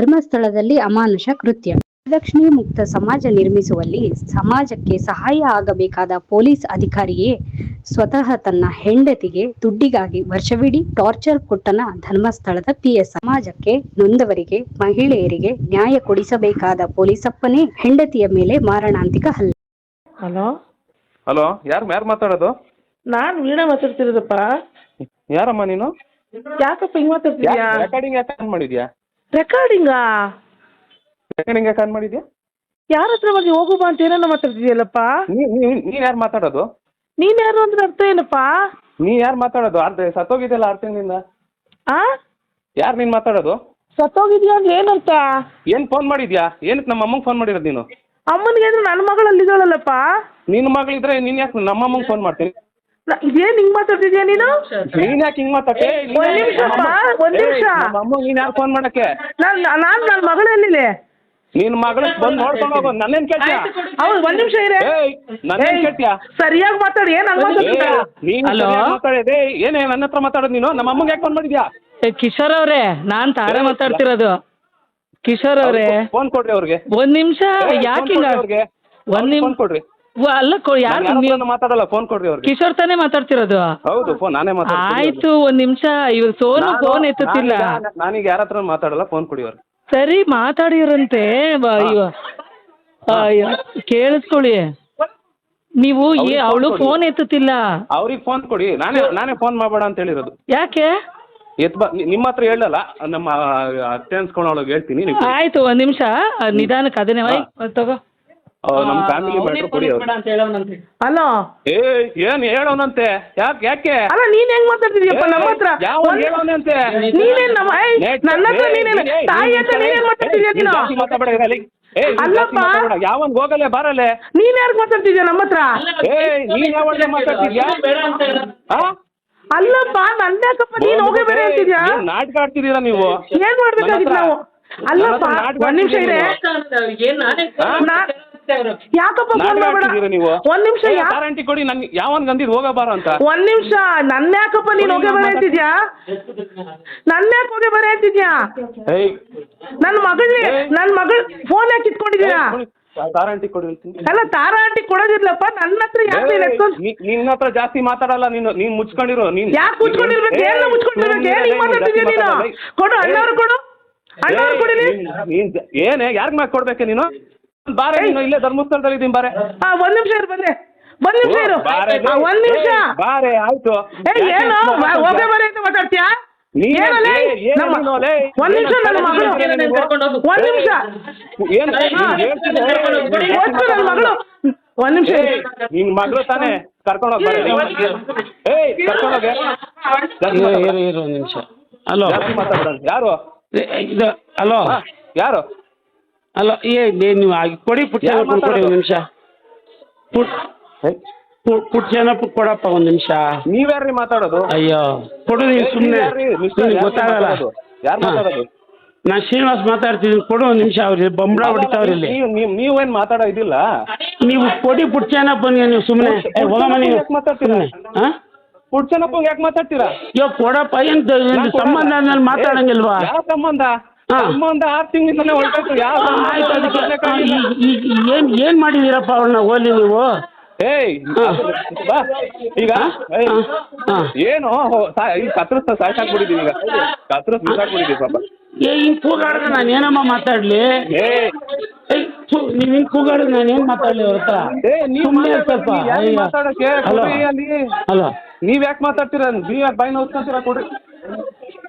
ಧರ್ಮಸ್ಥಳದಲ್ಲಿ ಅಮಾನುಷ ಕೃತ್ಯ. ವರದಕ್ಷಿಣೆ ಮುಕ್ತ ಸಮಾಜ ನಿರ್ಮಿಸುವಲ್ಲಿ ಸಮಾಜಕ್ಕೆ ಸಹಾಯ ಆಗಬೇಕಾದ ಪೊಲೀಸ್ ಅಧಿಕಾರಿಯೇ ಸ್ವತಃ ತನ್ನ ಹೆಂಡತಿಗೆ ದುಡ್ಡಿಗಾಗಿ ವರ್ಷವಿಡೀ ಟಾರ್ಚರ್ ಕೊಟ್ಟನ ಧರ್ಮಸ್ಥಳದ ಪಿಎಸ್. ಸಮಾಜಕ್ಕೆ ನೊಂದವರಿಗೆ ಮಹಿಳೆಯರಿಗೆ ನ್ಯಾಯ ಕೊಡಿಸಬೇಕಾದ ಪೊಲೀಸಪ್ಪನೇ ಹೆಂಡತಿಯ ಮೇಲೆ ಮಾರಣಾಂತಿಕ ಹಲ್ಲೆ. ಹಲೋ? ಹಲೋ ಯಾರು ಯಾರು ಮಾತಾಡೋದು? ನಾನ್ ವೀಣಾ ಮಾತಾಡ್ತಿರೋದಪ್ಪ. ಯಾರಮ್ಮ ನೀನು? ಯಾಕಪ್ಪ ಹಿಂಗ್ ಮಾತಾಡ್ತಿದ್ಯಾ? ರೆಕಾರ್ಡಿಂಗ್ ಯಾಕೆ ಆನ್ ಮಾಡಿದ್ಯಾ? ರೆಕಾರ್ಡಿಂಗಾ ರೆಕಾರ್ಡಿಂಗ್ ಯಾಕೆ ಆನ್ ಮಾಡಿದ್ಯಾ? ಯಾರ ಹತ್ರ ಬಗ್ಗೆ ಹೋಗು ಬಾ ಅಂತ ಏನೇನೋ ಮಾತಾಡ್ತಿದ್ಯಲ್ಲಪ್ಪ? ನೀನ್ ಯಾರು ಮಾತಾಡೋದು? ನೀನ್ ಯಾರು ಅಂದ್ರೆ ಅರ್ಥ ಏನಪ್ಪ? ನೀ ಯಾರು ಮಾತಾಡೋದು? ಅರ್ಧ ಸತ್ತೋಗಿದೆಯಲ್ಲ ಆರು ತಿಂಗಳಿಂದ. ಆ? ಯಾರು ನೀನು ಮಾತಾಡೋದು? ಸತ್ತೋಗಿದ್ಯಾ ಅಂದ್ರೆ ಏನಂತ? ಏನ್ ಫೋನ್ ಮಾಡಿದ್ಯಾ? ಏನಕ್ಕೆ ನಮ್ಮ ಅಮ್ಮಂಗೆ ಫೋನ್ ಮಾಡಿರೋದು ನೀನು? ಅಮ್ಮನಿಗೆ ಅಂದ್ರೆ ನನ್ನ ಮಗಳಲ್ಲಿದ್ದಾಳಲ್ಲಪ್ಪ? ನಿನ್ನ ಮಗಳಿದ್ರೆ ನೀನು ಯಾಕೆ ನಮ್ಮ ಅಮ್ಮಂಗೆ ಫೋನ್ ಮಾಡ್ತೀನಿ ಇದೇನ್ ಹಿಂಗ್ ಮಾತಾಡ್ತಿದ್ಯಾ ನೀನು? ನೀನ್ ಯಾಕೆ ಹಿಂಗ್ ಮಾತಾಡ್ತಿ? ಒಂದ್ ನಿಮಿಷಪ್ಪ, ಒಂದ್ ನಿಮಿಷ. ನಮ್ಮ ಅಮ್ಮಂಗೆ ನೀನ್ ಯಾರು ಫೋನ್ ಮಾಡಕ್ಕೆ? ನಾನ್ ನಾನ್ ನನ್ನ ಮಗಳು ಎಲ್ಲಿದೆ ನಿನ್ ಮಗಳ ಬಂದ್ ನೋಡ್ಕೊಂಡು ಹೋಗೋ ನನ್ನೇನ್ ಕೇಳ್ತೀಯ? ಹೌದು ಒಂದ್ ನಿಮಿಷ ಇರೇ. ನನ್ನೇನ್ ಕೇಳ್ತೀಯ? ಸರಿಯಾಗಿ ಮಾತಾಡಿ ಏನ್ ಹಂಗ್ ನೀನು? ಮಾತಾಡಿದೆ. ಏನೇ ನನ್ನ ಹತ್ರ ಮಾತಾಡೋದು ನೀನು? ನಮ್ಮ ಅಮ್ಮಂಗೆ ಯಾಕೆ ಫೋನ್ ಮಾಡಿದ್ಯಾ? ಏ, ಕಿಶೋರ್ ಅವರೇ ನಾನ್ ತಾರೇ ಮಾತಾಡ್ತಿರೋದು. ಕಿಶೋರ್ ಅವರೇ ಫೋನ್ ಕೊಡ್ರಿ ಅವ್ರಿಗೆ. ಒಂದ್ ನಿಮಿಷ ಯಾಕೆ ಹಿಂಗ ಅವ್ರಿಗೆ. ಒಂದ್ ನಿಮ್ ಫೋನ್ ಕೊಡ್ರಿ. ವ- ಅಲ್ಲ ಕೊ- ಯಾರು ನಾನ್ ಯಾರ್ ನೀವು ಹತ್ರನೂ ಮಾತಾಡಲ್ಲ ಫೋನ್ ಕೊಡ್ರಿ ಅವ್ರಿಗೆ. ಕಿಶೋರ್ ತಾನೇ ಮಾತಾಡ್ತಿರೋದು? ಹೌದು ಫೋನ್ ನಾನೇ ಮಾತಾಡ್ತೀನಿ ಆಯ್ತು ಒಂದ್ ನಿಮಿಷ ಇವ್ರು ಸೋನು ಫೋನ್ ಎತ್ತುತ್ತಿಲ್ಲ. ನಾನೀಗ- ಯಾರ ಹತ್ರ ಮಾತಾಡಲ್ಲ ಫೋನ್ ಕೊಡಿ ಅವ್ರಿಗೆ. ಸರಿ ಮಾತಾಡಿರಂತೆ ಬ- ಇವ ಆ, ಕೇಳಿಸ್ಕೊಳ್ಳಿ. ನೀವು ಏ ಅವಳು. ಫೋನ್ ಎತ್ತುತ್ತಿಲ್ಲ. ಅವ್ರಿಗೆ ಫೋನ್ ಕೊಡಿ. ನಾನೇ ನಾನೇ ಫೋನ್ ಮಾಡಬೇಡ ಅಂತ ಹೇಳಿರೋದು. ಯಾಕೆ? ಎತ್ ಬಾ ನಿ- ನಿಮ್ಮ ಹತ್ರ ಹೇಳಲ್ಲ ನಮ್ಮ ಅತ್ತೆ ಅನ್ಸ್ಕೊಂಡವಳಿಗೆ ಹೇಳ್ತೀನಿ ನೀವು ಆಯ್ತು ಒಂದ್ ನಿಮಿಷ. ನಿಧಾನಕ್ಕೆ ಅದನ್ನೇ ತಗೋ. ಆ, ನಮ್ಮ ಫ್ಯಾಮಿಲಿ ಮ್ಯಾಟ್ರ್ ಕೊಡಿ ಅಂತ ಹೇಳೋನಂತೆ ಅಲೋ ಏ ಏನ್ ಹೇಳೋನಂತೆ? ಯಾಕೆ ಯಾಕೆ? ಅಲ್ಲ ನೀನ್ ಹೆಂಗ್ ಮಾತಾಡ್ತಿದ್ಯಪ್ಪ? ನಮ್ಮ ಹತ್ರ ಯಾವ ಹೇಳೋನಂತೆ? ನೀನೇನ್ ನಮ್ಮ ಏಯ್, ನನ್ನ ಹತ್ರ ನೀನೇನ್ ತಾಯಿ ಅಂತ ನೀನೇನ್ ಮಾತಾಡ್ತಿದ್ಯಾ ನೀನು? ನೀನ್ ನೀನ್ ಅಲ್ಲಪ್ಪ. ಯಾವನ್ ಹೋಗಲೆ ಬಾರಲೆ ನೀನ್ ಯಾರು ಮಾತಾಡ್ತಿದ್ಯಾ ನಮ್ಮ ಹತ್ರ? ಏಯ್ ನೀನ್ ಯಾವಾಗ ಮಾತಾಡ್ತಿದ್ಯಾ? ಹಾ ಅಲ್ಲಪ್ಪ ನನ್ನ ಯಾಕಪ್ಪ? ನೀನ್ ಹೋಗೇ ಬೇರೆ ಅಂತಿದ್ಯಾ? ಏನ್ ನಾಟಕ ಆಡ್ತಿದ್ದೀರಾ ನೀವು? ಏನ್ ಮಾಡ್ಬೇಕಾಗಿತ್ತು ನಾವು? ಅಲ್ಲಪ್ಪ ಒಂದ್ ನಿಮಿಷ ಇದೆ ಆಡ್ತಿದ್ದೀರಾ ನೀವು? ನಾ- ಯಾಕಪ್ಪ ಫೋನ್ ನಾಟಕ ಮಾಡ್ಬೇಡ? ಆಡ್ತಿದ್ದೀರಾ ನೀವು? ಒಂದ್ ನಿಮಿಷ ಏ, ಗ್ಯಾರಂಟಿ ಕೊಡಿ ನನ್ ಯಾವನ್ ಗಂದಿದ್ ಹೋಗಬಾರ ಅಂತ. ಒಂದ್ ನಿಮಿಷ ನನ್ನ ಯಾಕಪ್ಪ ನೀನ್ ಹೋಗೇ ಬರ ಅಂತಿದ್ಯಾ? ನನ್ನ ಯಾಕೆ ಹೋಗಿ ಬರ ಅಂತಿದ್ಯಾ? ಏಯ್. ನನ್ನ ಮಗಳನ್ನೇ. ನನ್ನ ಮಗಳ್ ಫೋನ್ ಯಾಕೆ ಇಟ್ಕೊಂಡಿದ್ದೀರಾ ಗ್ಯಾರಂಟಿ ಕೊಡಿ ಹೇಳ್ತೀನಿ ಅಲ್ಲ ತಾರ ಆಂಟಿ ಕೊಡೋದಿರ್ಲಪ್ಪ ನನ್ನ ಹತ್ರ ಯಾಕೆ ನೀನ್ ಎತ್ಕೊಂಡ್ ಏಯ್, ನಿ- ನಿನ್ನ ಹತ್ರ ಜಾಸ್ತಿ ಮಾತಾಡಲ್ಲ ನೀನು ನೀನ್ ಮುಚ್ಕೊಂಡಿರು ನೀನ್ ಯಾಕೆ ಮುಚ್ಕೊಂಡಿರ್ಬೇಕು? ಏನ್ ಮುಚ್ಕೊಂಡಿರ್ಬೇಕು? ಏನ್ ಹಿಂಗ್ ಮಾತಾಡ್ತಿದ್ಯಾ ನೀನು? ಕೊಡು ಅಣ್ಣವ್ರು ಕೊಡು ಅಣ್ಣವ್ರು ಕೊಡಿ ನೀನ್. ಜ- ಏನೇ ಯಾರ್ಗ್ ಮಾಡ್ ಕೊಡ್ಬೇಕೆ ನೀನು? ಬಾರೆ ನೀನು ಇಲ್ಲೇ ಧರ್ಮಸ್ಥಳದಲ್ಲಿ ಇದೀನಿ ಬಾರೆ. ಹಾ ಒಂದ್ ನಿಮಿಷ ಇರು ಬಂದೆ ಒಂದ್ ನಿಮಿಷ ಇರು. ಬಾರೆ ಆ, ಒಂದ್ ನಿಮಿಷ. ಬಾರೆ ಆಯ್ತು. ಏ ಏನು? ಹೋಗೇ ಬರ ಅಂತ ಮಾತಾಡ್ತೀಯಾ? ನೀನ್ ಏನಲ್ಲ ಏ, ಏನ್ ನಮ್ಮ ನೀನು ಲೇ? ಒಂದ್ ನಿಮಿಷ ನನ್ನ ಮಗಳು? ಒಂದ್ ನಿಮಿಷ. ಏನ್ ಹಾ. ನೀನ್ ಹೇಳ್ತಿದ್ದೆ? ಒಟ್ಟು ನನ್ನ ಮಗಳು. ಒಂದ್ ನಿಮಿಷ ಏಯ್, ನಿನ್ ಮಗಳು ತಾನೇ ಬಾರೆ ಏಯ್ ಇರು. ಇರು ಇರು ಒಂದು ನಿಮಿಷ. ಹಲೋ ಜಾಸ್ತಿ ಮಾತಾಡ್ಬೇಡ. ಯಾರು? ಇದು ಹಲೋ ಯಾರು? ಹಲೋ ಏ ನೀವು ಆಗಿ ಕೊಡಿ ಪುಟ್ಟ ಯಾರ್ ಕೊಡಿ ಮಾತಾಡೋದು? ಒಂದು ನಿಮಿಷ. ಪುಟ್ ಪುಟ್ ಪುಟ್ ಜನ ಪುಟ್ ಕೊಡಪ್ಪ ಒಂದು ನಿಮಿಷ. ನೀವ್ಯಾರ್ರಿ ಮಾತಾಡೋದು? ಅಯ್ಯೋ ಕೊಡು ನೀನು ಸುಮ್ನೆ. ಸುಮ್ಮನೆ ನೀವ್ಯಾರ್ರಿ? ಮಿಸ್ಟರ್, ಯಾರ್ರಿ ಗೊತ್ತಾಗಲ್ಲ. ಮಾತಾಡೋದು? ಯಾರ್ ಹಾ. ಮಾತಾಡೋದು? ನಾನು ಶ್ರೀನಿವಾಸ್ ಮಾತಾಡ್ತಿದ್ದೀನಿ ಕೊಡು ಒಂದು ನಿಮಿಷ ಅವ್ರಿ ಬಂಬಳ ಹೊಡಿತಾವ್ರಿ ಇಲ್ಲಿ ನೀವು ನೀವು ನೀವೇನ್ ಮಾತಾಡೋ ಇದಿಲ್ಲ? ನೀವು ಕೊಡಿ ಪುಟ್ ಜನ ಬನ್ನಿ ನೀವು ಸುಮ್ನೆ. ಮಾತಾಡ್ತೀನಿ ಹೋಗಮ್ಮ ನೀವು. ಯಾಕ್ ಮಾತಾಡ್ತೀರಾ? ಸುಮ್ಮನೆ ಹಾಂ? ಹುಡ್ಚನಪ್ಪ ಯಾಕೆ ಮಾತಾಡ್ತೀರಾ? ಅಯ್ಯೋ ಕೊಡಪ್ಪ ಏನು ನಾನ್ ಕೊಡಲ್ಲ. ಸಂಬಂಧ ಮೇಲೆ ಮಾತಾಡಂಗಿಲ್ವಾ? ಏ, ಯಾವ ಸಂಬಂಧ? ಹಾ. ಒಂದು ಆರು ತಿಂಗಳಿಂದಲೇ ಹೊರಟು ಯಾವ ಆಯ್ತು ಅದಕ್ಕೆ ಬರ್ಬೇಕಾಗಿಲ್ಲ. ಈಗ ಏನು ಏನು ಮಾಡಿದ್ದೀರಪ್ಪ ಅವ್ರನ್ನ ಓಲಿ ನೀವು? ಏಯ್. ಬಾ. ಈಗ ಏಯ್, ಹಾ. ಏನು? ಸಾ- ಈಗ ಕತ್ರಸ್ ಸಾಯ್ಸಾಕ್ಬಿಟ್ಟಿದೀವಿ ಈಗ. ಕತ್ರಸ್ ಬಿಸಾಕ್ಬಿಟ್ಟಿದೀವಿ ಪಾಪ ಏ ಹಿಂಗ್ ಕೂಗಾಡಿದ್ರೆ ನಾನು ಏನಮ್ಮ ಮಾತಾಡ್ಲಿ? ಏಯ್, ಥು, ನೀವ್ ಹಿಂಗ್ ಕೂಗಾಡಿದ್ರೆ ನಾನು ಏನ್ ಮಾತಾಡ್ಲಿ ಅವ್ರ ಹತ್ರ? ಏ ನೀವ್ ಸ್ವಲ್ಪ ಅಯ್ಯೋ. ಕೊಡ್ರಿ ಅಲ್ಲಿ? ಹಲೋ. ನೀವ್ ಯಾಕೆ ಮಾತಾಡ್ತೀರ? ನೀವ್ ಯಾಕೆ ಬಾಯಿ ನೋಡ್ಕೊಂತೀರಾ ಕೊಡ್ರಿ.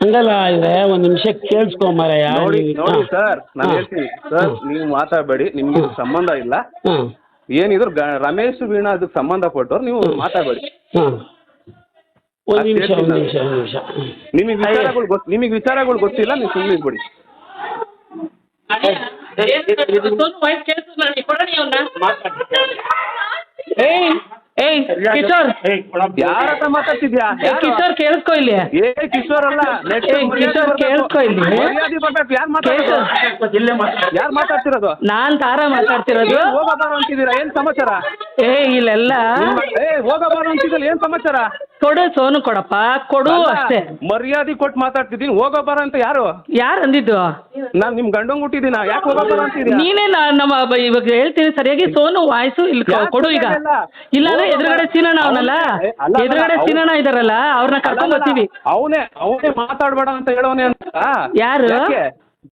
ಹಂಗಲ್ಲ ಇದೆ ಒಂದ್ ನಿಮಿಷ ಕೇಳಿಸ್ಕೊ ಮಾರಾಯ ನೋಡಿ ನೀವ್- ನೋಡಿ ಹಾ. ಸರ್ ನಾನು ಹಾ. ಹೇಳ್ತೀನಿ ಸರ್ ನೀವು ಮಾತಾಡಬೇಡಿ ನಿಮ್ಗೆ. ಸಂಬಂಧ ಇಲ್ಲ ಹಾ ಏನಿದ್ರು ಗ- ರಮೇಶ್ ವೀಣಾ ಅದಕ್ಕೆ ಸಂಬಂಧಪಟ್ಟವ್ರು ನೀವು ಮಾತಾಡಬೇಡಿ ಹಾ ಒಂದು ನಿಮಿಷ ಹೇಳ್ತೀನಿ ಒಂದ್ ನಾನು. ನಿಮಿಷ ಒಂದ್ ನಿಮಿಷ ನಿಮಗೆ ವಿಚಾರಗಳು ಗೊತ್ತು ನಿಮಗೆ ವಿಚಾರಗಳು ಗೊತ್ತಿಲ್ಲ ನೀವು ಸುಮ್ಮನೆ ಬಿಡಿ ಏಯ್ ಏಯ್ ಕಿಶೋರ್. ಯಾರ ಹತ್ರ ಮಾತಾಡ್ತಿದ್ಯಾ? ಏ, ಕಿಶೋರ್ ಕೇಳಿಸ್ಕೊ ಇಲ್ಲಿ. ಏ ಕಿಶೋರ್ ಅಲ್ಲ ಏ, ಕಿಶೋರ್ ಬರ್ಬೇಕು. ಕೇಳಿಸ್ಕೊ ಇಲ್ಲಿ. ಯಾರು ಮಾತಾಡೋದು ಯಾರು ಮಾತಾಡ್ತಿರೋದು? ನಾನ್ ತಾರಾ ಮಾತಾಡ್ತಿರೋದು. ಹೋಗಬಾರ ಅಂತಿದ್ದೀರಾ? ಏನ್ ಸಮಾಚಾರ? ಏ ಇಲ್ಲೆಲ್ಲ. ಏ ಹೋಗಬಾರ ಅಂತಿದ್ದಲ್ಲ ಏನ್ ಸಮಾಚಾರ? ಕೊಡು ಸೋನು ಕೊಡಪ್ಪ. ಕೊಡು ಅಷ್ಟೇ. ಮರ್ಯಾದೆ ಕೊಟ್ಟು ಮಾತಾಡ್ತಿದ್ದೀನಿ. ಹೋಗೋ ಬರ ಅಂತ ಯಾರು? ಯಾರು ಅಂದಿದ್ದು? ನಾನ್ ನಿಮ್ ಗಂಡಂಗ್ ಹುಟ್ಟಿದೀನ ಯಾಕೆ ಹೋಗೋ ಬರ ನೀನೇ ನಾ- ನಮ್ಮ ಬ- ಇವಾಗ ಹೇಳ್ತೀನಿ ಸರಿಯಾಗಿ ಸೋನು ವಾಯ್ಸು ಇಲ್ಲಿ ಕೊ- ಕೊಡು ಈಗ. ಇಲ್ಲಾಂದ್ರೆ ಎದುರುಗಡೆ ಸೀನಣ್ಣ ಅವನಲ್ಲ? ಅಲ್ಲ, ಅಲ್ಲ, ಎದುರುಗಡೆ ಅವ್ನು- ಸೀನಣ್ಣ ಇದಾರಲ್ಲ ಅವ್ರನ್ನ ಕರ್ಕೊಂಡ್ ಬರ್ತೀವಿ. ಅವನೇ ಅವನೇ ಮಾತಾಡ್ಬೇಡ ಅಂತ ಹೇಳೋನೆ ಅಂತ. ಯಾರು? ಯಾಕೆ?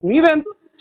ನೀವೇ ಅಂತ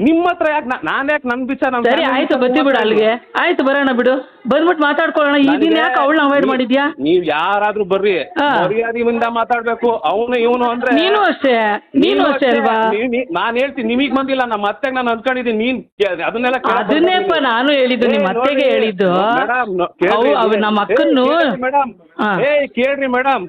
ನಿಮ್ಮ ಹತ್ರ ಯಾಕೆ ನಾನು ಯಾಕೆ ನನ್ ವಿಚಾರ ನಮ್ ಸರಿ family ಆಯ್ತು ವಿಚಾರ ಬತ್ತಿ ಬಿಡು ಅಲ್ಲಿಗೆ. ಆಯ್ತು ಬರೋಣ ಬಿಡು. ಬಂದ್ಬಿಟ್ಟು ಮಾತಾಡ್ಕೊಳ್ಳೋಣ. ಈ ದಿನ ಯಾಕೆ ಅವಳನ್ನ ಅವಾಯ್ಡ್ ನೀವ್- ಮಾಡಿದ್ಯಾ? ನೀವ್ ಯಾರಾದ್ರೂ ಬರ್ರಿ. ಹಾ. ಮರ್ಯಾದೆಯಿಂದ ಮಾತಾಡ್ಬೇಕು. ಅವನು ಇವನು ಅಂದ್ರೆ ನೀನು ಅಷ್ಟೇ. ನೀನು ಅಷ್ಟೇ ಅಲ್ವಾ? ನೀವ್- ನೀವ್- ನಾನ್ ಹೇಳ್ತೀನಿ ನಿಮಗ್ ಬಂದಿಲ್ಲ. ನಮ್ಮ ಅತ್ತೆಗೆ ನಾನು ಅನ್ಕೊಂಡಿದ್ದೀನಿ ನೀನ್ ಕೇ- ಅದನ್ನೆಲ್ಲ ಕೇಳಕ್ ಅದನ್ನೇಪ್ಪ ಬರ್ಬೇಡಿ. ನಾನು. ಹೇಳಿದ್ದು ನಿಮ್ಮ ಏ, ಅತ್ತೆಗೆ ಹೇಳಿದ್ದು. ಮೇಡಮ್, ನೋ- ಅವು ಕೇಳ್ರಿ, ನಮ್ಮ ಏ, ಅಕ್ಕನ್ನು ಕೇಳ್ರಿ ಮೇಡಮ್. ಹಾ. ಏಯ್ ಕೇಳ್ರಿ ಮೇಡಮ್.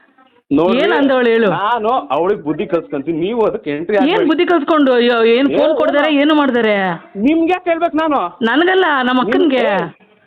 ಏನ್ ಅಂದವಳು ಹೇಳು? ನಾನು ಅವಳಿಗೆ ಬುದ್ಧಿ ಕಲ್ಸ್ಕೊಂತೀನಿ. ನೀವು ಅದಕ್ಕೆ ಎಂಟ್ರಿ ಏನ್ ಬುದ್ಧಿ ಕಲ್ಸ್ಕೊಂಡು ಅಯ್ಯೋ, ಏನ್ ಫೋನ್? ಕೊಡ್ದಾರೆ ಏನು ಮಾಡ್ದಾರೆ? ನಿಮ್ಗೆ ಯಾಕೆ ಹೇಳ್ಬೇಕು ನಾನು? ನನಗಲ್ಲ ನಮ್ಮ ಅಕ್ಕನ್ಗೆ.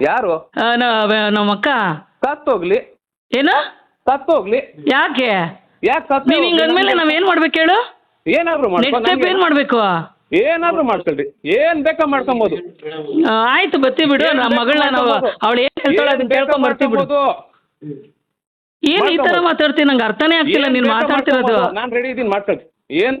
ಯಾರು? ಆ, ನ- ನಮ್ಮ ಅಕ್ಕ. ಸತ್ತೋಗ್ಲಿ. ಏನ? ಸತ್ತೋಗ್ಲಿ. ಯಾಕೆ? ಯಾಕೆ ಸತ್ತ ನೀವ್ ಹಿಂಗ್ ಅಂದ್ಮೇಲೆ ನಾವ್ ಏನ್ ಮಾಡ್ಬೇಕು ಹೇಳು? ಏನಾದ್ರು ನೆಕ್ಸ್ಟ್ ಸ್ಟೆಪ್ ಏನ್ ಮಾಡ್ಬೇಕು? ಏನಾದ್ರು ಮಾಡ್ಕೊಳ್ರಿ. ಏನ್ ಬೇಕಾ ಮಾಡ್ಕೊಬೋದು. ಆ, ಆಯ್ತು ಬತ್ತಿ ಬಿಡು. ನಮ್ಮ ಮಗಳನ್ನ ನಾವು. ಅವಳು ಏನ್ ಹೇಳ್ತಾಳೆ ಅದನ್ನ ಕೇಳ್ಕೊಂಡ್ ಬರ್ತೀವಿ ಬಿಡು. ಏನ್ ಈ ತರ ಮಾತಾಡ್ತೀನಿ ನಂಗೆ ಅರ್ಥನೇ ಆಗ್ತಿಲ್ಲ. ನೀನ್ ಮಾತಾಡ್ತಿರೋದು. ನಾನ್ ರೆಡಿ ಇದೀನಿ ಮಾಡ್ಕೊಳ್ರಿ ಏನ್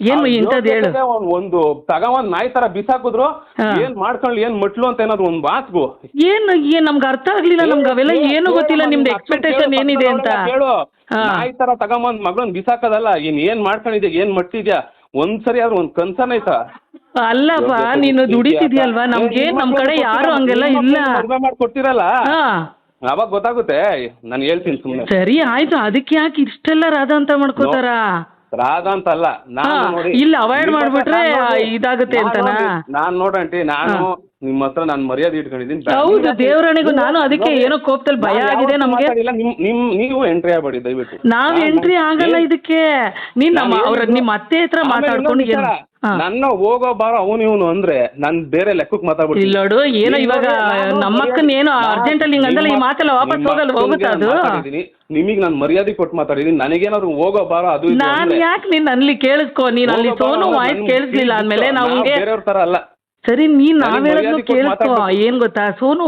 ಏನ್ ಇಂಥದ್ದು ಹೇಳು? ಒಂದ್- ಒಂದು ತಗೊಂಡ್ ನಾಯಿ ತರ ಬಿಸಾಕಿದ್ರು ಹಾ. ಏನ್ ಮಾಡ್ಕೊಂಡ್ ಏನ್ ಮಟ್ಲು ಅಂತ ಏನಾದ್ರು ಒಂದ್ ಮಾತು ಏನ್ ಏನ್ ನಮ್ಗೆ ಅರ್ಥ ಆಗ್ಲಿಲ್ಲ ನಮ್ಗೆ ಅವೆಲ್ಲ ಏನು ಗೊತ್ತಿಲ್ಲ ನಿಮ್ದು ಎಕ್ಸ್ಪೆಕ್ಟೇಷನ್ ಏನಿದೆ ಅಂತ. ಹೇಳು ಹಾ. ನಾಯಿ ತರ ತಗೊಂಬಂದ್ ಮಗಳನ್ ಬಿಸಾಕದಲ್ಲ ಇನ್ ಏನ್ ಮಾಡ್ಕೊಂಡಿದ್ಯಾ ಏನ್ ಮಟ್ಟಿದ್ಯಾ ಒಂದ್ಸರಿ ಆದ್ರೂ ಒಂದ್ ಕನ್ಸನ್ ಆಯ್ತಾ? ಅಲ್ಲಪ್ಪ ನೀನು ದುಡಿತಿದ್ಯಲ್ವಾ? ನಮ್ಗೆ ನಮ್ ಕಡೆ ಯಾರು ಹಂಗೆಲ್ಲ ಇಲ್ಲ. ಮದ್ವೆ ಮಾಡ್ಕೊಡ್ತೀರಲ್ಲ ಹಾ. ಅವಾಗ ಗೊತ್ತಾಗುತ್ತೆ. ನಾನು ಹೇಳ್ತೀನಿ ಸುಮ್ಮನೆ ಸರಿ ಆಯ್ತು. ಅದಕ್ಕೆ ಯಾಕೆ ಇಷ್ಟೆಲ್ಲ ರಾಧ ಅಂತ ಮಾಡ್ಕೋತಾರ ರಾಧ ಅಂತಲ್ಲ ನಾನು ನೋಡಿ ಇಲ್ಲ ಅವಾಯ್ಡ್ ಮಾಡ್ಬಿಟ್ರೆ ಇದಾಗುತ್ತೆ ಅಂತನಾ? ನಾನ್ ನೋಡಂಟಿ ನಾನು ನಿಮ್ಮ ಹತ್ರ ನಾನು ಮರ್ಯಾದೆ ಇಟ್ಕೊಂಡಿದ್ದೀನಿ. ಹೌದು ದೇವರಾಣಿಗೂ ನಾನು ಅದಕ್ಕೆ ಏನೋ ಕೋಪದಲ್ಲಿ ಭಯ ಆಗಿದೆ ನಮಗೆ ನಮ್ಗೆ. ಮಾತಾಡಿಲ್ಲ. ನಿಮ್ ನಿಮ್ ನೀವು ಎಂಟ್ರಿ ಆಗಬೇಡಿ ದಯವಿಟ್ಟು. ನಾವ್ ಎಂಟ್ರಿ ಆಗಲ್ಲ ಇದಕ್ಕೆ. ನೀನ್ ನಮ್ಮ ಅವ್ರ ನಿಮ್ಮ ಅತ್ತೆ ಹತ್ರ ಆಮೇಲೆ ಮಾತಾಡ್ಕೊಂಡು ಇನ್ನೊಂದ್ ಏನು ಹಾ. ನನ್ನ ಹೋಗೋ ಬಾರೋ ಅವನು ಇವನು ಅಂದ್ರೆ ನಾನು ಬೇರೆ ಲೆಕ್ಕಕ್ಕೆ ಮಾತಾಡ್ಬಿಡ್ತೀನಿ. ಇಲ್ಲೋಡು ಏನೋ ಇವಾಗ ನಮ್ಮಕ್ಕನ್ ಏನೋ ಅರ್ಜೆಂಟ್ ಅಲ್ಲಿ ಹಿಂಗ್ ಈ ಮಾತೆಲ್ಲ ವಾಪಸ್ ಹೋಗಲ್ಲ ಹೋಗುತ್ತಾ ಅದು? ನಿಮಗೆ ನಾನು ಮರ್ಯಾದೆ ಕೊಟ್ಟು ಮಾತಾಡಿದೀನಿ ನನಗೇನಾದ್ರು ಹೋಗೋ ಬಾರೋ ಅದು ನಾನು ನಾನ್ ಅಂದ್ರೆ ಯಾಕೆ ನೀನ್ ಅಲ್ಲಿ ಕೇಳಿಸ್ಕೊ? ನೀನ್ ಅಲ್ಲಿ ಹೋಗೋ ಬಾರೋ ಸೋನು ವಾಯ್ಸ್ ಕೇಳಿಸ್ಲಿಲ್ಲ ಅಂದ್ಮೇಲೆ. ನಾವು ಬೇರೆಯವ್ರ ತರ ಅಲ್ಲ. ಸರಿ ನೀನ್ ನನಗೆ ನಾವ್ ಹೇಳೋದು ಮರ್ಯಾದೆ ಕೊಟ್ಟು ಕೇಳಿಸ್ಕೊ ಮಾತಾಡ್ಬೇಕು. ಏನ್ ಗೊತ್ತಾ ಸೋನು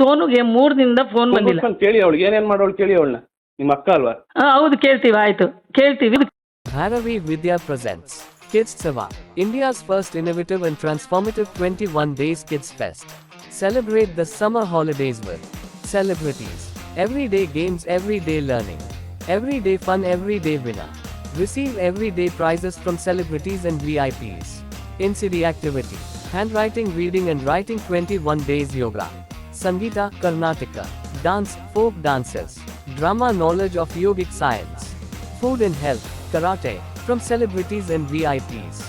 ಸೋನುಗೆ ಮೂರ್ ದಿನದಿಂದ ಫೋನ್ ಬಂದಿಲ್ಲ ಕುಂದ್ರಿಸ್ಕೊಂಡ್ ಕೇಳಿ ಅವಳಿಗೆ ಏನೇನ್ ಮಾಡೋಳು ಕೇಳಿ ಅವಳನ್ನ ನಿಮ್ಮ ಅಕ್ಕ ಅಲ್ವಾ ಆ, ಹೌದು ಕೇಳ್ತೀವಿ ಆಯ್ತು ಕೇಳ್ತೀವಿ Bharavi Vidya presents Kids Seva, India's first innovative and transformative 21 Days Kids Fest. Celebrate the summer holidays with celebrities, everyday games, everyday learning, everyday fun, everyday winner. Receive everyday prizes from celebrities and VIPs. In city activity, handwriting, reading, and writing 21 days yoga, Sangeeta, Karnataka, dance, folk dances, drama, knowledge of yogic science, food and health, karate, from celebrities and VIPs.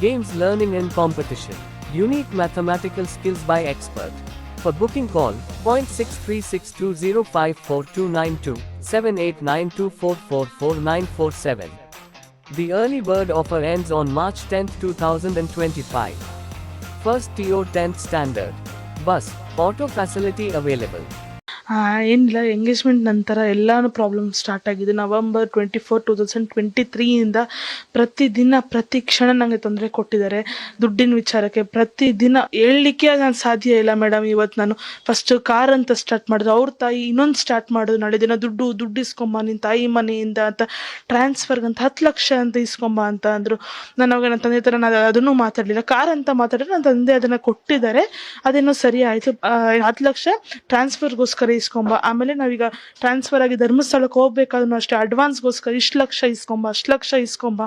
Games, learning, and competition, unique mathematical skills by expert. For booking call 0.6362054292 7892444947. The early bird offer ends on March 10, 2025. First TO 10th standard. Bus, auto facility available. ಏನಿಲ್ಲ engagement ನಂತರ ಎಲ್ಲಾನು problem start ಆಗಿದೆ. November twenty four two thousand twenty ತ್ರೀಯಿಂದ ಪ್ರತಿದಿನ, ಪ್ರತಿ ಕ್ಷಣ ನನಗೆ ತೊಂದರೆ ಕೊಟ್ಟಿದ್ದಾರೆ. ದುಡ್ಡಿನ ವಿಚಾರಕ್ಕೆ ಪ್ರತಿದಿನ ಹೇಳಲಿಕ್ಕೆ ನಾನು ಸಾಧ್ಯ ಇಲ್ಲ ಮೇಡಮ್ ಇವತ್ತು ನಾನು ಫಸ್ಟ್ ಕಾರ್ ಅಂತ ಸ್ಟಾರ್ಟ್ ಮಾಡಿದ್ರು. ಅವ್ರ ತಾಯಿ ಇನ್ನೊಂದು ಸ್ಟಾರ್ಟ್ ಮಾಡೋದು. ನಾಳೆ ದಿನ ದುಡ್ಡು ದುಡ್ಡು ಇಸ್ಕೊಂಬ ನಿನ್ನ ತಾಯಿ ಮನೆಯಿಂದ ಅಂತ ಟ್ರಾನ್ಸ್ಫರ್ಗೆ ಅಂತ ಹತ್ತು ಲಕ್ಷ ಅಂತ ಇಸ್ಕೊಂಬ ಅಂತ ಅಂದರು. ನಾನು ಅವಾಗ ನನ್ನ ತಂದೆ ಥರ ನಾನು ಅದನ್ನು ಮಾತಾಡಲಿಲ್ಲ. ಕಾರ್ ಅಂತ ಮಾತಾಡಿದ್ರೆ ನನ್ನ ತಂದೆ ಅದನ್ನು ಕೊಟ್ಟಿದ್ದಾರೆ. ಅದೇನೋ ಸರಿ ಆಯಿತು. ಹತ್ತು ಲಕ್ಷ ಟ್ರಾನ್ಸ್ಫರ್ಗೋಸ್ಕರ ಇಸ್ಕೊಂಬ. ಆಮೇಲೆ ನಾವೀಗ ಟ್ರಾನ್ಸ್ಫರ್ ಆಗಿ ಧರ್ಮಸ್ಥಳಕ್ಕೆ ಹೋಗ್ಬೇಕಾದ್ರೂ ಅಷ್ಟೇ ಅಡ್ವಾನ್ಸ್ಗೋಸ್ಕರ ಇಷ್ಟು ಲಕ್ಷ ಇಸ್ಕೊಂಬ, ಅಷ್ಟು ಲಕ್ಷ ಇಸ್ಕೊಂಬ.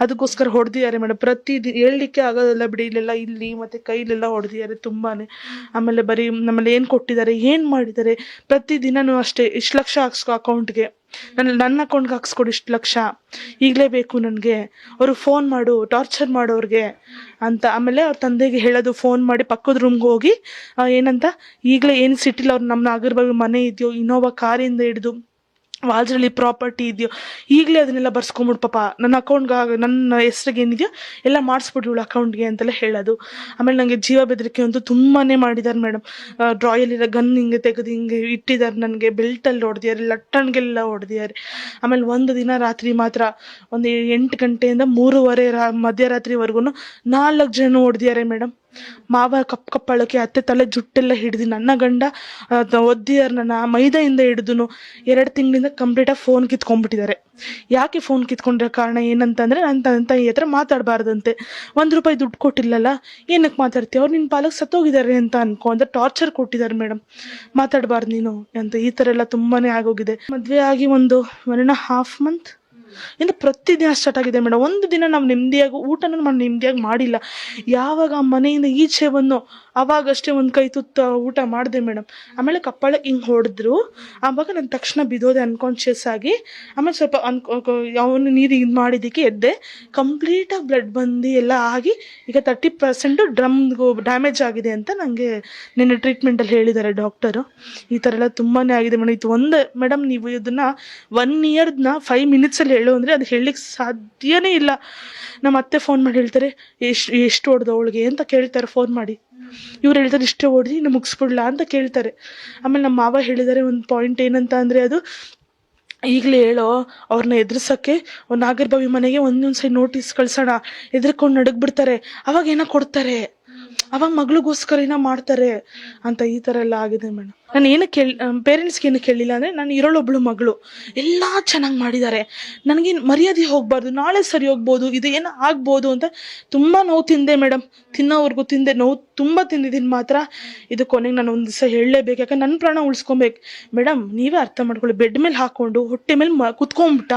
ಅದಕ್ಕೋಸ್ಕರ ಹೊಡೆದಿದ್ದಾರೆ ಮೇಡಮ್ ಪ್ರತಿ ದಿನ ಹೇಳಲಿಕ್ಕೆ ಆಗೋದಿಲ್ಲ ಬಿಡಿ, ಇಲ್ಲೆಲ್ಲ ಇಲ್ಲಿ ಮತ್ತು ಕೈಲೆಲ್ಲ ಹೊಡೆದಿದ್ದಾರೆ ತುಂಬಾ ಆಮೇಲೆ ಬರೀ ನಮ್ಮಲ್ಲಿ ಏನು ಕೊಟ್ಟಿದ್ದಾರೆ, ಏನು ಮಾಡಿದ್ದಾರೆ, ಪ್ರತಿದಿನನೂ ಅಷ್ಟೇ ಇಷ್ಟು ಲಕ್ಷ ಹಾಕ್ಸ್ಕೊ ಅಕೌಂಟ್ಗೆ ನನ್ನ ನನ್ನ ಅಕೌಂಟ್ಗೆ ಹಾಕ್ಸ್ಕೊಡು ಇಷ್ಟು ಲಕ್ಷ. ಈಗಲೇ ಬೇಕು ನನಗೆ. ಅವರು ಫೋನ್ ಮಾಡು ಟಾರ್ಚರ್ ಮಾಡೋರಿಗೆ ಅಂತ. ಆಮೇಲೆ ಅವ್ರ ತಂದೆಗೆ ಹೇಳೋದು ಫೋನ್ ಮಾಡಿ ಪಕ್ಕದ ರೂಮ್ಗೆ ಹೋಗಿ ಏನಂತ? ಈಗಲೇ ಏನು ಸಿಟ್ಟಿಲ್ಲ ಅವ್ರು ನಮ್ಮ ನಾಗರಬಾವಿ ಮನೆ ಇದೆಯೋ ಇನ್ನೋವಾ ಕಾರಿಂದ ಹಿಡಿದು ವಾಲ್ಸಲ್ಲಿ ಪ್ರಾಪರ್ಟಿ ಇದೆಯೋ, ಈಗಲೇ ಅದನ್ನೆಲ್ಲ ಬರ್ಸ್ಕೊಂಬಿಡು ಪಾಪ. ನನ್ನ ಅಕೌಂಟ್ಗೆ ನನ್ನ ಹೆಸ್ರಿಗೆ ಏನಿದೆಯೋ, ಎಲ್ಲ ಮಾಡಿಸ್ಬಿಡು ಇವಳು ಅಕೌಂಟ್ಗೆ ಅಂತೆಲ್ಲ ಹೇಳೋದು. ಆಮೇಲೆ ನನಗೆ ಜೀವ ಬೆದರಿಕೆ ಅಂತೂ ತುಂಬಾ ಮಾಡಿದ್ದಾರೆ ಮೇಡಮ್ ಡ್ರಾಯಲ್ಲಿರೋ ಗನ್ ಹಿಂಗೆ ತೆಗೆದು ಹಿಂಗೆ ಇಟ್ಟಿದ್ದಾರೆ ನನಗೆ ಬೆಲ್ಟಲ್ಲಿ ಹೊಡೆದಿದ್ದಾರೆ ಲಟ್ಟಣ್ಗೆಲ್ಲ ಹೊಡೆದಿದ್ದಾರೆ ಆಮೇಲೆ ಒಂದು ದಿನ ರಾತ್ರಿ ಮಾತ್ರ, ಒಂದು ಎಂಟು ಗಂಟೆಯಿಂದ ಮೂರುವರೆ ರಾ ಮಧ್ಯರಾತ್ರಿವರೆಗೂ ನಾಲ್ಕು ಜನ ಹೊಡೆದಿದ್ದಾರೆ ಮೇಡಮ್ ಮಾವ ಕಪ್ ಕಪ್ಪಳಕ್ಕೆ ಅತ್ತೆ ತಲೆ ಜುಟ್ಟೆಲ್ಲ ಹಿಡಿದು ನನ್ನ ಗಂಡ ಒದ್ದಿಯರ್ ನನ್ನ ಮೈದೆಯಿಂದ ಹಿಡಿದುನು ಎರಡು ತಿಂಗಳಿಂದ ಕಂಪ್ಲೀಟಾಗಿ ಫೋನ್ ಕಿತ್ಕೊಂಡ್ಬಿಟ್ಟಿದ್ದಾರೆ. ಯಾಕೆ ಫೋನ್ ಕಿತ್ಕೊಂಡಿರೋ ಕಾರಣ ಏನಂತಂದರೆ ನನ್ನ ತಂದೆ ತಾಯಿ ಹತ್ರ ಮಾತಾಡಬಾರ್ದಂತೆ. ಒಂದು ರೂಪಾಯಿ ದುಡ್ಡು ಕೊಟ್ಟಿಲ್ಲಲ್ಲ ಏನಕ್ಕೆ ಮಾತಾಡ್ತೀವಿ ಅವ್ರು ನಿನ್ನ ಪಾಲಕ್ ಸತ್ತೋಗಿದ್ದಾರೆ ಅಂತ ಅನ್ಕೊ ಅಂತ ಟಾರ್ಚರ್ ಕೊಟ್ಟಿದ್ದಾರೆ ಮೇಡಮ್ ಮಾತಾಡಬಾರ್ದು ನೀನು ಅಂತ ಈ ಥರ ಎಲ್ಲ ತುಂಬಾ ಆಗೋಗಿದೆ. ಮದುವೆ ಆಗಿ ಒಂದು ಒನ್ ಆ್ಯಂಡ್ ಹಾಫ್ ಮಂತ್ ಇನ್ನು ಪ್ರತಿದಿನ ಸ್ಟಾರ್ಟ್ ಆಗಿದೆ ಮೇಡಮ್. ಒಂದು ದಿನ ನಾವು ನೆಮ್ಮದಿಯಾಗಿ ಊಟನೂ ನಾವು ನೆಮ್ಮದಿಯಾಗಿ ಮಾಡಿಲ್ಲ. ಯಾವಾಗ ಮನೆಯಿಂದ ಈಚೆ ಬಂದು ಅವಾಗಷ್ಟೇ ಒಂದು ಕೈ ತುತ್ತ ಊಟ ಮಾಡಿದೆ ಮೇಡಮ್. ಆಮೇಲೆ ಕಪ್ಪಳಕ್ಕೆ ಹಿಂಗೆ ಹೊಡೆದ್ರು. ಆವಾಗ ನಾನು ತಕ್ಷಣ ಬಿದ್ದೋದೆ ಅನ್ಕಾನ್ಷಿಯಸ್ ಆಗಿ. ಆಮೇಲೆ ಸ್ವಲ್ಪ ಅನ್ಕೊ ಅವನು ನೀರು ಇದು ಮಾಡಿದ್ದಕ್ಕೆ ಎದ್ದೆ. ಕಂಪ್ಲೀಟಾಗಿ ಬ್ಲಡ್ ಬಂದು ಎಲ್ಲ ಆಗಿ ಈಗ ತರ್ಟಿ ಪರ್ಸೆಂಟು ಡ್ರಮ್ಗೂ ಡ್ಯಾಮೇಜ್ ಆಗಿದೆ ಅಂತ ನನಗೆ ನಿನ್ನೆ ಟ್ರೀಟ್ಮೆಂಟಲ್ಲಿ ಹೇಳಿದ್ದಾರೆ ಡಾಕ್ಟರು ಈ ಥರ ಎಲ್ಲ ತುಂಬಾ ಆಗಿದೆ ಮೇಡಮ್. ಇದು ಒಂದು ಮೇಡಮ್ ನೀವು ಇದನ್ನು ಒನ್ ಇಯರ್ನ ಫೈವ್ ಮಿನಿಟ್ಸಲ್ಲಿ ಹೇಳು ಅಂದರೆ ಅದು ಹೇಳಲಿಕ್ಕೆ ಸಾಧ್ಯನೇ ಇಲ್ಲ. ನಮ್ಮ ಅತ್ತೆ ಫೋನ್ ಮಾಡಿ ಹೇಳ್ತಾರೆ, ಎಷ್ಟು ಎಷ್ಟು ಹೊಡೆದು ಅವಳಿಗೆ? ಅಂತ ಕೇಳ್ತಾರೆ ಫೋನ್ ಮಾಡಿ. ಇವ್ರು ಹೇಳ್ತಾರೆ, ಇಷ್ಟೇ ಹೊಡೆದು ಇನ್ನು ಮುಗಿಸ್ಬಿಡ್ಲಾ? ಅಂತ ಕೇಳ್ತಾರೆ. ಆಮೇಲೆ ನಮ್ಮ ಮಾವ ಹೇಳಿದ್ದಾರೆ, ಒಂದು ಪಾಯಿಂಟ್ ಏನಂತ ಅಂದರೆ ಅದು, ಈಗಲೇ ಹೇಳೋ ಅವ್ರನ್ನ ಎದುರಿಸೋಕ್ಕೆ ನಾಗರಬಾವಿ ಮನೆಗೆ ಒಂದೊಂದು ಸರಿ ನೋಟಿಸ್ ಕಳ್ಸೋಣ. ಎದ್ರಕೊಂಡು ನಡಗ್ಬಿಡ್ತಾರೆ ಅವಾಗ ಏನೋ ಕೊಡ್ತಾರೆ. ಅವಾಗ ಮಗಳಿಗೋಸ್ಕರ ಏನೋ ಮಾಡ್ತಾರೆ ಅಂತ ಈ ತರ ಎಲ್ಲ ಆಗಿದೆ ಮೇಡಮ್ ನಾನು ಏನಕ್ಕೆ ಕೇಳಿ ಪೇರೆಂಟ್ಸ್ಗೆ ಏನು ಕೇಳಿಲ್ಲ ಅಂದ್ರೆ ನಾನು ಇರೋಳೊಬ್ಳು ಮಗಳು. ಎಲ್ಲ ಚೆನ್ನಾಗಿ ಮಾಡಿದ್ದಾರೆ. ನನಗೆ ಮರ್ಯಾದೆ ಹೋಗ್ಬಾರ್ದು. ನಾಳೆ ಸರಿ ಹೋಗ್ಬೋದು, ಇದು ಏನೋ ಆಗ್ಬೋದು ಅಂತ ತುಂಬ ನೋವು ತಿಂದೆ ಮೇಡಮ್ ತಿನ್ನೋವರೆಗೂ ತಿಂದೆ, ನೋವು ತುಂಬ ತಿಂದಿದ್ದೀನಿ ಮಾತ್ರ. ಇದು ಕೊನೆಗೆ ನಾನು ಒಂದು ದಿವಸ ಹೇಳಲೇಬೇಕು. ಯಾಕಂದ್ರೆ ನನ್ನ ಪ್ರಾಣ ಉಳಿಸ್ಕೊಬೇಕು. ಮೇಡಮ್ ನೀವೇ ಅರ್ಥ ಮಾಡ್ಕೊಳ್ಳಿ. ಬೆಡ್ ಮೇಲೆ ಹಾಕ್ಕೊಂಡು ಹೊಟ್ಟೆ ಮೇಲೆ ಮ ಕುತ್ಕೊಂಡ್ಬಿಟ್ಟ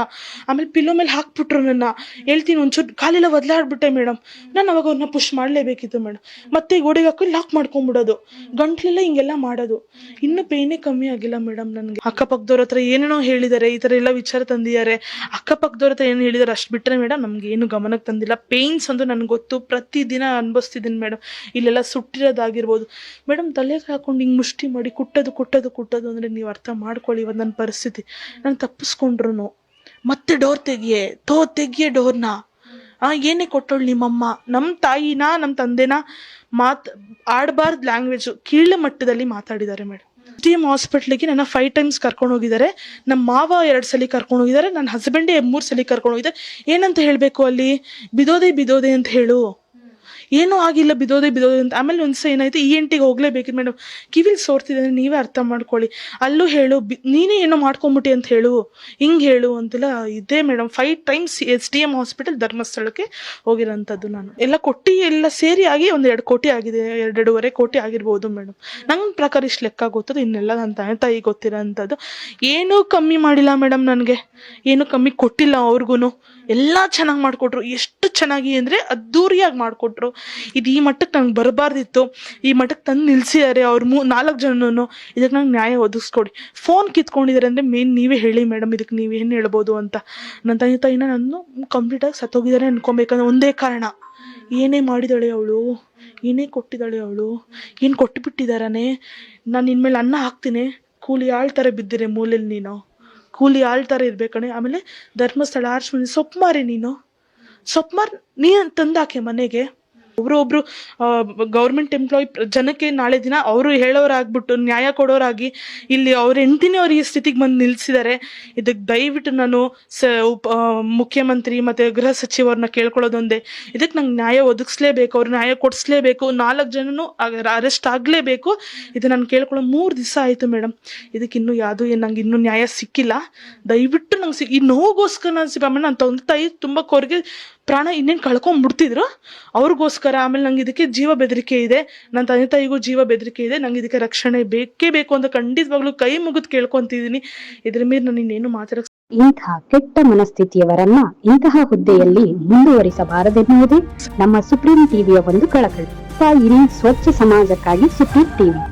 ಆಮೇಲೆ ಪಿಲ್ಲೋ ಮೇಲೆ ಹಾಕ್ಬಿಟ್ರು ನನ್ನ. ಹೇಳ್ತೀನಿ ಒಂಚೂರು, ಕಾಲೆಲ್ಲ ಒದಲಾಡ್ಬಿಟ್ಟೆ ಮೇಡಮ್ ನಾನು ಅವಾಗ ಅವ್ರನ್ನ ಪುಷ್ ಮಾಡಲೇಬೇಕಿತ್ತು ಮೇಡಮ್ ಮತ್ತೆ ಗೋಡೆಗೆ ಹಾಕಿ ಲಾಕ್ ಮಾಡ್ಕೊಂಡ್ಬಿಡೋದು ಗಂಟ್ಲೆಲ್ಲ ಹಿಂಗೆಲ್ಲ ಮಾಡೋದು. ಇನ್ನೂ ಪೇನೇ ಕಮ್ಮಿ ಆಗಿಲ್ಲ ಮೇಡಮ್ ನನಗೆ. ಅಕ್ಕಪಕ್ಕದವ್ರ ಹತ್ರ ಏನೇನೋ ಹೇಳಿದ್ದಾರೆ, ಈ ಥರ ಎಲ್ಲ ವಿಚಾರ ತಂದಿದ್ದಾರೆ. ಅಕ್ಕಪಕ್ಕದವ್ರ ಹತ್ರ ಏನು ಹೇಳಿದಾರೆ ಅಷ್ಟು ಬಿಟ್ಟರೆ ಮೇಡಮ್ ನಮ್ಗೆ ಏನು ಗಮನಕ್ಕೆ ತಂದಿಲ್ಲ. ಪೇಯ್ನ್ಸ್ ಅಂದ್ರೆ ನನಗೆ ಗೊತ್ತು. ಪ್ರತಿದಿನ ಅನುಭವಿಸ್ತಿದ್ದೀನಿ ಮೇಡಮ್ ಇಲ್ಲೆಲ್ಲ ಸುಟ್ಟಿರೋದಾಗಿರ್ಬೋದು. ಮೇಡಮ್ ತಲೆಗೆ ಹಾಕೊಂಡು ಹಿಂಗೆ ಮುಷ್ಟಿ ಮಾಡಿ ಕುಟ್ಟೋದು ಕುಟ್ಟೋದು ಕುಟ್ಟೋದು ಅಂದರೆ ನೀವು ಅರ್ಥ ಮಾಡ್ಕೊಳ್ಳಿ ಇವತ್ತು ನನ್ನ ಪರಿಸ್ಥಿತಿ. ನಾನು ತಪ್ಪಿಸ್ಕೊಂಡ್ರು ಮತ್ತೆ ಡೋರ್ ತೆಗಿಯೆ. ತೋ, ತೆಗಿಯೇ ಡೋರ್ನ ಏನೇ ಕೊಟ್ಟೋಳು ನಿಮ್ಮಮ್ಮ. ನಮ್ಮ ತಾಯಿನ ನಮ್ಮ ತಂದೆನ? ಮಾತ್, ಆಡಬಾರ್ದು ಲ್ಯಾಂಗ್ವೇಜ್ ಕೀಳ ಮಟ್ಟದಲ್ಲಿ ಮಾತಾಡಿದ್ದಾರೆ ಮೇಡಮ್ ಟಿ ಎಂ ಹಾಸ್ಪಿಟ್ಲಿಗೆ ನನ್ನ ಫೈವ್ ಟೈಮ್ಸ್ ಕರ್ಕೊಂಡು ಹೋಗಿದ್ದಾರೆ. ನಮ್ಮ ಮಾವ ಎರಡು ಸಲ ಕರ್ಕೊಂಡು ಹೋಗಿದ್ದಾರೆ. ನನ್ನ ಹಸ್ಬೆಂಡೇ ಮೂರು ಸಲ ಕರ್ಕೊಂಡು ಹೋಗಿದ್ದಾರೆ. ಏನಂತ ಹೇಳಬೇಕು ಅಲ್ಲಿ? ಬಿದೋದೆ ಬಿದೋದೆ ಅಂತ ಹೇಳು. ಏನೂ ಆಗಿಲ್ಲ ಬಿದೋದೆ ಬಿದೋದೆ ಅಂತ. ಆಮೇಲೆ ಒಂದ್ಸ ಏನಾಯ್ತು ಇ ಎನ್ ಟಿಗೆ ಹೋಗ್ಲೇಬೇಕಿತ್ತು ಮೇಡಮ್. ಕಿವಿಲ್ ಸೋರ್ತಿದೆ ನೀವೇ ಅರ್ಥ ಮಾಡ್ಕೊಳ್ಳಿ. ಅಲ್ಲೂ ಹೇಳು, ಬಿ, ನೀನೇ ಏನೋ ಮಾಡ್ಕೊಂಬಿಟ್ಟಿ ಅಂತ ಹೇಳು. ಹಿಂಗೆ ಹೇಳು ಅಂತೆಲ್ಲ ಇದೇ madam. Five times S D M hospital ಧರ್ಮಸ್ಥಳಕ್ಕೆ ಹೋಗಿರೋಂಥದ್ದು ನಾನು. ಎಲ್ಲ ಕೊಟ್ಟಿ, ಎಲ್ಲ ಸೇರಿ ಆಗಿ ಒಂದು ಎರಡು ಕೋಟಿ ಆಗಿದೆ ಎರಡೆರಡೂವರೆ ಕೋಟಿ ಆಗಿರ್ಬೋದು ಮೇಡಮ್. ನನ್ನ ಪ್ರಕಾರ ಇಷ್ಟು ಲೆಕ್ಕ ಗೊತ್ತದ, ಇನ್ನೆಲ್ಲ ನನ್ನ ತಾಯಿ ತಾಯಿ ಗೊತ್ತಿರೋಂಥದ್ದು. ಏನೂ ಕಮ್ಮಿ ಮಾಡಿಲ್ಲ ಮೇಡಮ್ ನನಗೆ. ಏನೂ ಕಮ್ಮಿ ಕೊಟ್ಟಿಲ್ಲ ಅವ್ರಿಗೂ ಎಲ್ಲ ಚೆನ್ನಾಗಿ ಮಾಡಿಕೊಟ್ರು. ಎಷ್ಟು ಚೆನ್ನಾಗಿ ಅಂದರೆ ಅದ್ದೂರಿಯಾಗಿ ಮಾಡಿಕೊಟ್ರು. ಇದು ಈ ಮಟ್ಟಕ್ಕೆ ನಂಗೆ ಬರಬಾರ್ದಿತ್ತು. ಈ ಮಟ್ಟಕ್ಕೆ ತಂದು ನಿಲ್ಸಿದ್ದಾರೆ ಅವ್ರು ಮೂ, ನಾಲ್ಕು ಜನನು. ಇದಕ್ಕೆ ನಂಗೆ ನ್ಯಾಯ ಒದಗಿಸ್ಕೊಡಿ. ಫೋನ್ ಕಿತ್ಕೊಂಡಿದ್ದಾರೆ ಅಂದರೆ ಮೇನ್ ನೀವೇ ಹೇಳಿ ಮೇಡಮ್, ಇದಕ್ಕೆ ನೀವು ಏನು ಹೇಳ್ಬೋದು ಅಂತ. ನನ್ನ ತಂದೆ ತಾಯಿನ ನಾನು ಕಂಪ್ಲೀಟಾಗಿ ಸತ್ತೋಗಿದ್ದಾರೆ ಅನ್ಕೊಬೇಕಂದ್ರೆ ಒಂದೇ ಕಾರಣ. ಏನೇ ಮಾಡಿದಾಳೆ ಅವಳು, ಏನೇ ಕೊಟ್ಟಿದ್ದಾಳೆ ಅವಳು, ಏನು ಕೊಟ್ಟುಬಿಟ್ಟಿದ್ದಾರನೇ ನಾನು ಇನ್ಮೇಲೆ ಅನ್ನ ಹಾಕ್ತೀನಿ. ಕೂಲಿ ಆಳ್ತಾರೆ ಬಿದ್ದಿರೆ ಮೂಲೆಯಲ್ಲಿ ನೀನು. ಕೂಲಿ ಆಳ್ತಾರೆ ಇರ್ಬೇಕಣೆ. ಆಮೇಲೆ ಧರ್ಮಸ್ಥಳ ಆರ್ಚ್ ಮನೆ ಸೊಪ್ಪು ಮಾರಿ ನೀನು. ಸೊಪ್ಪು ಮಾರಿ ನೀನು ತಂದಾಕೆ ಮನೆಗೆ. ಒಬ್ರು ಗೌರ್ಮೆಂಟ್ ಎಂಪ್ಲಾಯ್ ಜನಕ್ಕೆ ನಾಳೆ ದಿನ ಅವರು ಹೇಳೋರಾಗ್ಬಿಟ್ಟು ನ್ಯಾಯ ಕೊಡೋರಾಗಿ ಇಲ್ಲಿ ಅವ್ರ ಹೆಂಡತಿನೇ ಅವ್ರು ಈ ಸ್ಥಿತಿಗೆ ಬಂದು ನಿಲ್ಲಿಸಿದ್ದಾರೆ ಇದಕ್ಕೆ ದಯವಿಟ್ಟು ನಾನು ಸ, ಉಪ ಮುಖ್ಯಮಂತ್ರಿ ಮತ್ತು ಗೃಹ ಸಚಿವರನ್ನ ಕೇಳ್ಕೊಳ್ಳೋದೊಂದೇ. ಇದಕ್ಕೆ ನಂಗೆ ನ್ಯಾಯ ಒದಗಿಸ್ಲೇಬೇಕು, ಅವ್ರು ನ್ಯಾಯ ಕೊಡಿಸ್ಲೇಬೇಕು, ನಾಲ್ಕು ಜನನು ಅರೆಸ್ಟ್ ಆಗಲೇಬೇಕು. ಇದು ನಾನು ಕೇಳ್ಕೊಳ್ಳೋ ಮೂರು ದಿವಸ ಆಯಿತು ಮೇಡಮ್ ಇದಕ್ಕೆ ಇನ್ನೂ ಯಾವುದು ನಂಗೆ ಇನ್ನೂ ನ್ಯಾಯ ಸಿಕ್ಕಿಲ್ಲ. ದಯವಿಟ್ಟು ನಂಗೆ ಸಿ ಈ ನೋವುಗೋಸ್ಕರ ನಾನು ಸಿ ನಾನು ತಂದೆ ತಾಯಿ ತುಂಬ ಕೊರಗೆ ಪ್ರಾಣ ಇನ್ನೇನು ಕಳ್ಕೊಂಡ್ಬಿಡ್ತಿದ್ರು ಅವ್ರಿಗೋಸ್ಕರ ಆಮೇಲೆ ನಂಗೆ ಇದಕ್ಕೆ ಜೀವ ಬೆದರಿಕೆ ಇದೆ. ನನ್ನ ತಂದೆ ತಾಯಿಗೂ ಜೀವ ಬೆದರಿಕೆ ಇದೆ. ನಂಗೆ ಇದಕ್ಕೆ ರಕ್ಷಣೆ ಬೇಕೇ ಬೇಕು ಅಂತ ಖಂಡಿತವಾಗ್ಲೂ ಕೈ ಮುಗಿದು ಕೇಳ್ಕೊತಿದ್ದೀನಿ ಇದ್ರ ಮೇಲೆ ನಾನು ಇನ್ನೇನು ಮಾತಾಡಕ್ ಇಂತಹ ಕೆಟ್ಟ ಮನಸ್ಥಿತಿಯವರನ್ನ ಇಂತಹ ಹುದ್ದೆಯಲ್ಲಿ ಮುಂದುವರಿಸಬಾರದೆನ್ನುವುದೇ ನಮ್ಮ ಸುಪ್ರೀಂ ಟಿವಿಯ ಒಂದು ಕಳಕಳಿ. ಇಡೀ ಸ್ವಚ್ಛ ಸಮಾಜಕ್ಕಾಗಿ ಸುಪ್ರೀಂ ಟಿವಿ.